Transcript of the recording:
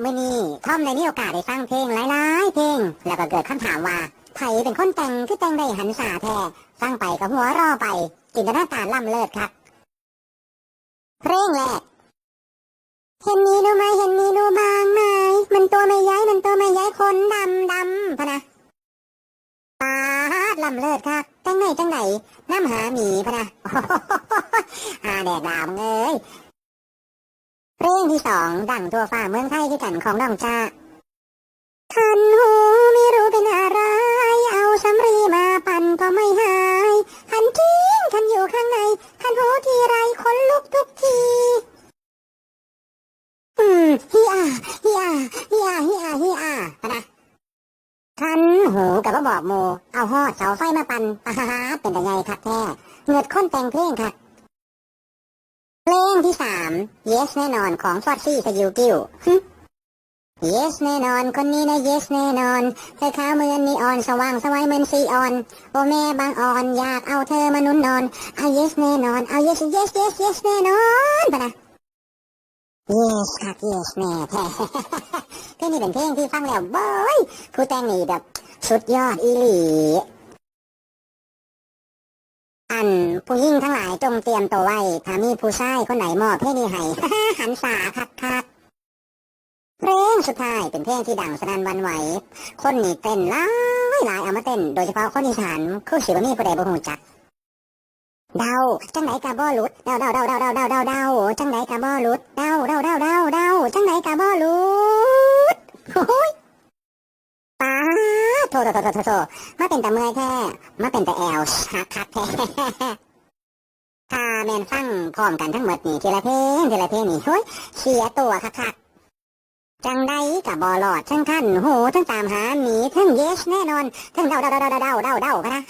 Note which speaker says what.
Speaker 1: เมื่อนี้ท่อมได้มีโอกาสได้ฟังเพลงหลายๆเพลงแล้วก็เกิดคำถามว่าไผเป็นคนแต่งคือแต่งได้หันษาแท้ฟังไปกับหัวรอไปจินตนาการล้ำเลิศครับเพลงแรกเห็นมีหนูไหมเห็นมีหนูบางไหมมันตัวไม่ย้ายมันตัวไม่ย้ายคนดำดำพะนะปาดลำเลิศครับจังไหนจังไหนน้ำหาหมีพะนะหาแดดดาวเอ้ย เพลงที่สองดังตัวฟ้าเมืองไทยคือกันของน้องจ้าคันหูไม่รู้เป็นอะไร เอาสำรีมาปั่นก็ไม่หายคันจริงคันอยู่ข้างในคันหูทีไรคนลุกทุกทีอืมฮิอาฮิอาฮิอาฮิอาฮิอาปะนะคันหูกับว่าบอกโม เอาหอดเสาไฟมาปั่นปาฮาเป็นแต่ไงครับแท้เงือดค้นแต่งเพลงค รับเพลงที่สาม yes แน่นอนของฟอดซี่สยิวกิว yes แน่นอนคนนี้นะ yes แน่นอน เธอขาวเหมือนนีออนสว่างสวายเหมือนซีออน โอแม่บางอ่อนอยากเอาเธอมานุ่นนอนเอา yes แน่นอนเอา yes yes yes yes แน่นอนปะนะ yes ครับ yes แน่แท้เพลงนี้เป็นเพลงที่ฟังแล้วบอยผู้แต่งนี่แบบ สุดยอดอีหลี ผู้หญิงทั้งหลายจงเตรียมตัวไว้ถ้ามีผู้ชายคนไหนมอบเพลงนี้ให้หันษาคักคักเพลงสุดท้ายเป็นเพลงที่ดังสนั่นวันไหว คนนี่เต้นหลายหลายเอามาเต้น โดยเฉพาะคนอีสานคู่สิว่ามีผู้ใดบ่ฮู้จักเดาจังไหนกะบ่หลุดเดาเดาเดาเดาเดาเดาเดาเดาจังไหนกะบ่หลุดเดาเดาเดาเดาเดาจังไหนกะบ่หลุดโอ้ยป้าโทโทโทโทโทโทมาเป็นแต่เมื่อยแท้มาเป็นแต่แอลฮักคักแท้ ถ้าแมนฟังพร้อมกันทั้งหมดนี่ทีละเพลงทีละเพลงนี่เฮ้ยเสียตัวคักคักจังใดกับบอลอดทั้งท่านโหทั้งตามหาหมีทั้งเยสแน่นอนทั้งเดาเดาเดาเดาเดาเดาเดานะ